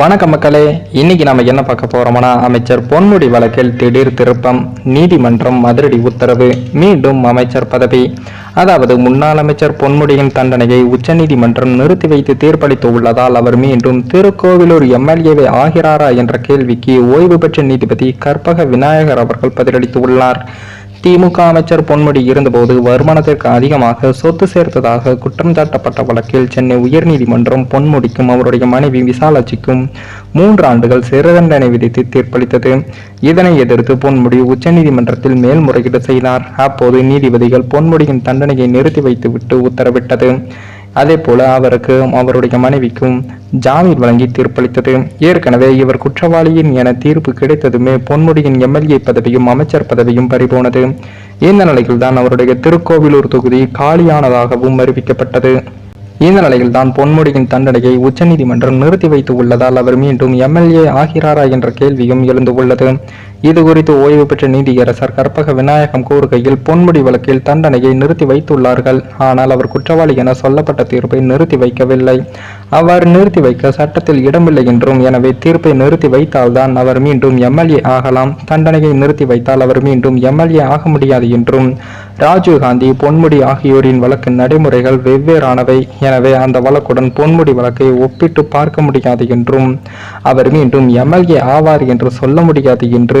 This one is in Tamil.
வணக்க மக்களே இன்னைக்கு நாம என்ன பார்க்க போறோம்னா அமைச்சர் பொன்முடி வழக்கில் திடீர் திருப்பம் நீதிமன்றம் அதிரடி உத்தரவு மீண்டும் அமைச்சர் பதவி. அதாவது முன்னாள் அமைச்சர் பொன்முடியின் தண்டனையை உச்சநீதிமன்றம் நிறுத்தி வைத்து தீர்ப்பளித்து உள்ளதால் அவர் மீண்டும் திருக்கோவிலூர் எம்எல்ஏவே ஆகிறாரா என்ற கேள்விக்கு ஓய்வு பெற்ற நீதிபதி கற்பக விநாயகர் அவர்கள் பதிலளித்து உள்ளார் திமுக அமைச்சர் பொன்முடி இருந்தபோது வருமானத்திற்கு அதிகமாக சொத்து சேர்த்ததாக குற்றம் சாட்டப்பட்ட வழக்கில் சென்னை உயர்நீதிமன்றம் பொன்முடிக்கும் அவருடைய மனைவி விசாலாட்சிக்கும் மூன்று ஆண்டுகள் சிறை தண்டனை விதித்து தீர்ப்பளித்தது. இதனை எதிர்த்து பொன்முடி உச்சநீதிமன்றத்தில் மேல்முறையீடு செய்தார். அப்போது நீதிபதிகள் பொன்முடியின் தண்டனையை நிறுத்தி வைத்துவிட்டு உத்தரவிட்டது. அதே போல அவருக்கும் அவருடைய மனைவிக்கும் ஜாமீன் வழங்கி தீர்ப்பளித்தது. ஏற்கனவே இவர் குற்றவாளியின் என தீர்ப்பு கிடைத்ததுமே பொன்முடியின் எம்எல்ஏ பதவியும் அமைச்சர் பதவியும் பறிபோனது. இந்த நிலையில்தான் அவருடைய திருக்கோவிலூர் தொகுதி காலியானதாகவும் அறிவிக்கப்பட்டது. இந்த நிலையில் தான் பொன்முடியின் தண்டனையை உச்சநீதிமன்றம் நிறுத்தி வைத்து உள்ளதால் அவர் மீண்டும் எம்எல்ஏ ஆகிறாரா என்ற கேள்வியும் எழுந்து உள்ளது. இது குறித்து ஓய்வு பெற்ற நீதியரசர் கற்பக விநாயகம் கூறுகையில் பொன்முடி வழக்கில் தண்டனையை நிறுத்தி வைத்துள்ளார்கள். ஆனால் அவர் குற்றவாளி என சொல்லப்பட்ட தீர்ப்பை நிறுத்தி வைக்கவில்லை. அவ்வாறு நிறுத்தி வைக்க சட்டத்தில் இடமில்லை என்றும் எனவே தீர்ப்பை நிறுத்தி வைத்தால்தான் அவர் மீண்டும் எம்எல்ஏ ஆகலாம். தண்டனையை நிறுத்தி வைத்தால் அவர் மீண்டும் எம்எல்ஏ ஆக முடியாது என்றும் ராஜீவ்காந்தி பொன்முடி ஆகியோரின் வழக்கு நடைமுறைகள் வெவ்வேறானவை. எனவே அந்த வழக்குடன் பொன்முடி வழக்கை ஒப்பிட்டு பார்க்க முடியாது என்றும் அவர் மீண்டும் எம்எல்ஏ ஆவார் என்று சொல்ல முடியாது என்று